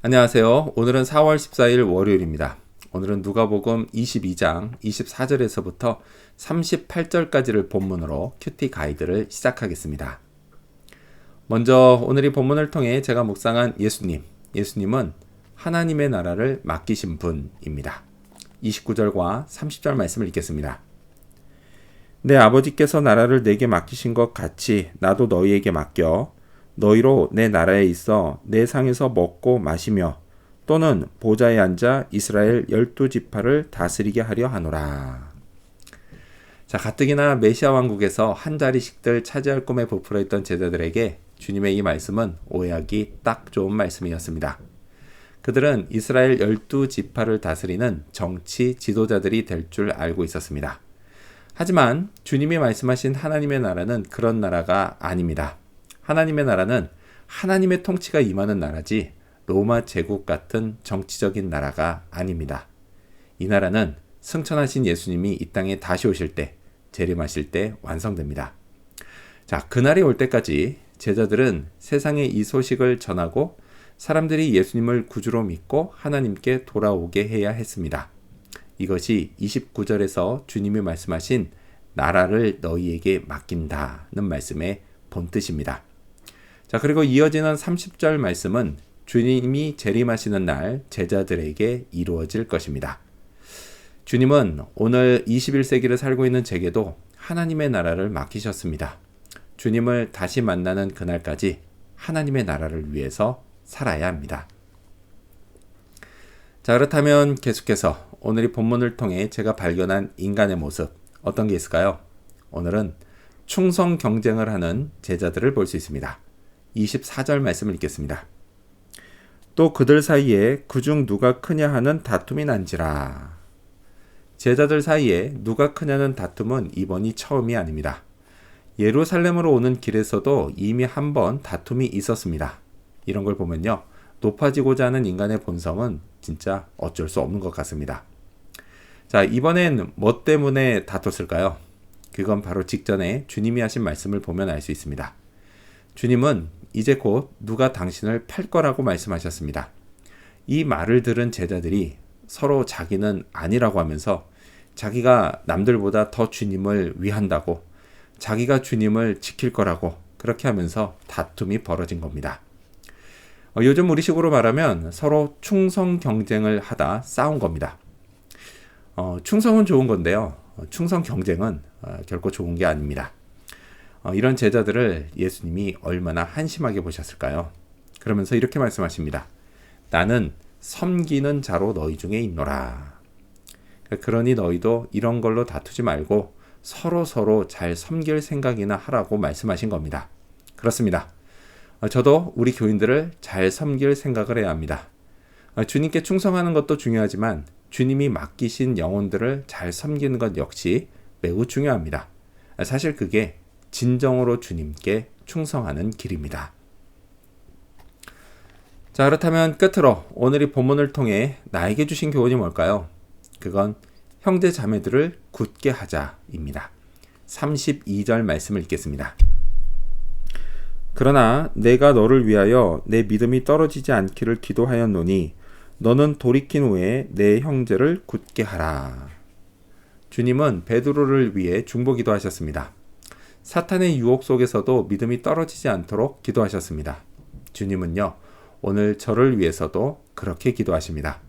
안녕하세요. 오늘은 4월 14일 월요일입니다. 오늘은 누가복음 22장 24절에서부터 38절까지를 본문으로 큐티 가이드를 시작하겠습니다. 먼저 오늘 이 본문을 통해 제가 묵상한 예수님. 예수님은 하나님의 나라를 맡기신 분입니다. 29절과 30절 말씀을 읽겠습니다. 내 아버지께서 나라를 내게 맡기신 것 같이 나도 너희에게 맡겨 너희로 내 나라에 있어 내 상에서 먹고 마시며 또는 보좌에 앉아 이스라엘 열두 지파를 다스리게 하려 하노라. 자, 가뜩이나 메시아 왕국에서 한 자리씩들 차지할 꿈에 부풀어 있던 제자들에게 주님의 이 말씀은 오해하기 딱 좋은 말씀이었습니다. 그들은 이스라엘 열두 지파를 다스리는 정치 지도자들이 될 줄 알고 있었습니다. 하지만 주님이 말씀하신 하나님의 나라는 그런 나라가 아닙니다. 하나님의 나라는 하나님의 통치가 임하는 나라지 로마 제국 같은 정치적인 나라가 아닙니다. 이 나라는 승천하신 예수님이 이 땅에 다시 오실 때, 재림하실 때 완성됩니다. 자, 그날이 올 때까지 제자들은 세상에 이 소식을 전하고 사람들이 예수님을 구주로 믿고 하나님께 돌아오게 해야 했습니다. 이것이 29절에서 주님이 말씀하신 나라를 너희에게 맡긴다는 말씀의 본뜻입니다. 자, 그리고 이어지는 30절 말씀은 주님이 재림하시는 날 제자들에게 이루어질 것입니다. 주님은 오늘 21세기를 살고 있는 제게도 하나님의 나라를 맡기셨습니다. 주님을 다시 만나는 그날까지 하나님의 나라를 위해서 살아야 합니다. 자, 그렇다면 계속해서 오늘 이 본문을 통해 제가 발견한 인간의 모습 어떤 게 있을까요? 오늘은 충성 경쟁을 하는 제자들을 볼 수 있습니다. 24절 말씀을 읽겠습니다. 또 그들 사이에 그중 누가 크냐 하는 다툼이 난지라. 제자들 사이에 누가 크냐는 다툼은 이번이 처음이 아닙니다. 예루살렘으로 오는 길에서도 이미 한 번 다툼이 있었습니다. 이런 걸 보면요. 높아지고자 하는 인간의 본성은 진짜 어쩔 수 없는 것 같습니다. 자, 이번엔 뭐 때문에 다퉜을까요? 그건 바로 직전에 주님이 하신 말씀을 보면 알 수 있습니다. 주님은 이제 곧 누가 당신을 팔 거라고 말씀하셨습니다. 이 말을 들은 제자들이 서로 자기는 아니라고 하면서 자기가 남들보다 더 주님을 위한다고 자기가 주님을 지킬 거라고 그렇게 하면서 다툼이 벌어진 겁니다. 어, 요즘 우리식으로 말하면 서로 충성 경쟁을 하다 싸운 겁니다. 어, 충성은 좋은 건데요. 어, 충성 경쟁은 어, 결코 좋은 게 아닙니다. 어, 이런 제자들을 예수님이 얼마나 한심하게 보셨을까요? 그러면서 이렇게 말씀하십니다. 나는 섬기는 자로 너희 중에 있노라. 그러니 너희도 이런 걸로 다투지 말고 서로 서로 잘 섬길 생각이나 하라고 말씀하신 겁니다. 그렇습니다. 어, 저도 우리 교인들을 잘 섬길 생각을 해야 합니다. 어, 주님께 충성하는 것도 중요하지만 주님이 맡기신 영혼들을 잘 섬기는 것 역시 매우 중요합니다. 사실 그게 진정으로 주님께 충성하는 길입니다. 자, 그렇다면 끝으로 오늘 이 본문을 통해 나에게 주신 교훈이 뭘까요? 그건 형제 자매들을 굳게 하자입니다. 32절 말씀을 읽겠습니다. 그러나 내가 너를 위하여 내 믿음이 떨어지지 않기를 기도하였노니 너는 돌이킨 후에 내 형제를 굳게 하라. 주님은 베드로를 위해 중보기도 하셨습니다. 사탄의 유혹 속에서도 믿음이 떨어지지 않도록 기도하셨습니다. 주님은요, 오늘 저를 위해서도 그렇게 기도하십니다.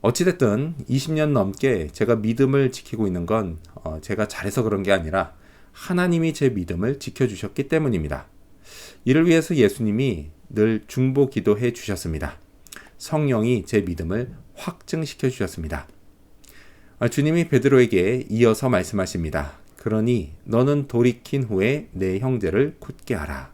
어찌됐든 20년 넘게 제가 믿음을 지키고 있는 건 어, 제가 잘해서 그런 게 아니라 하나님이 제 믿음을 지켜주셨기 때문입니다. 이를 위해서 예수님이 늘 중보 기도해 주셨습니다. 성령이 제 믿음을 확증시켜 주셨습니다. 아, 주님이 베드로에게 이어서 말씀하십니다. 그러니 너는 돌이킨 후에 내 형제를 굳게 하라.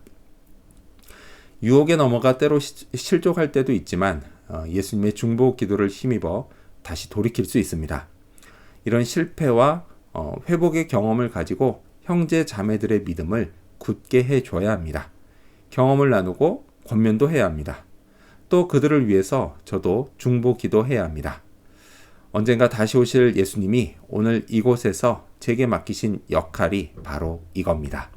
유혹에 넘어가 때로 실족할 때도 있지만 어, 예수님의 중보 기도를 힘입어 다시 돌이킬 수 있습니다. 이런 실패와 어, 회복의 경험을 가지고 형제 자매들의 믿음을 굳게 해줘야 합니다. 경험을 나누고 권면도 해야 합니다. 또 그들을 위해서 저도 중보 기도해야 합니다. 언젠가 다시 오실 예수님이 오늘 이곳에서 제게 맡기신 역할이 바로 이겁니다.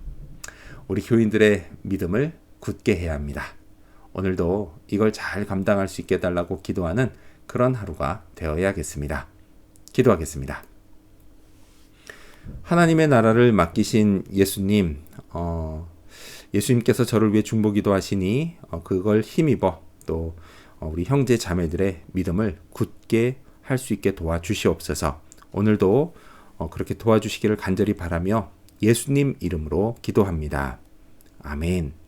우리 교인들의 믿음을 굳게 해야 합니다. 오늘도 이걸 잘 감당할 수 있게 해달라고 기도하는 그런 하루가 되어야겠습니다. 기도하겠습니다. 하나님의 나라를 맡기신 예수님, 어, 예수님께서 저를 위해 중보기도 하시니 어, 그걸 힘입어 또 어, 우리 형제 자매들의 믿음을 굳게 할 수 있게 도와주시옵소서. 오늘도 어, 그렇게 도와주시기를 간절히 바라며 예수님 이름으로 기도합니다. 아멘.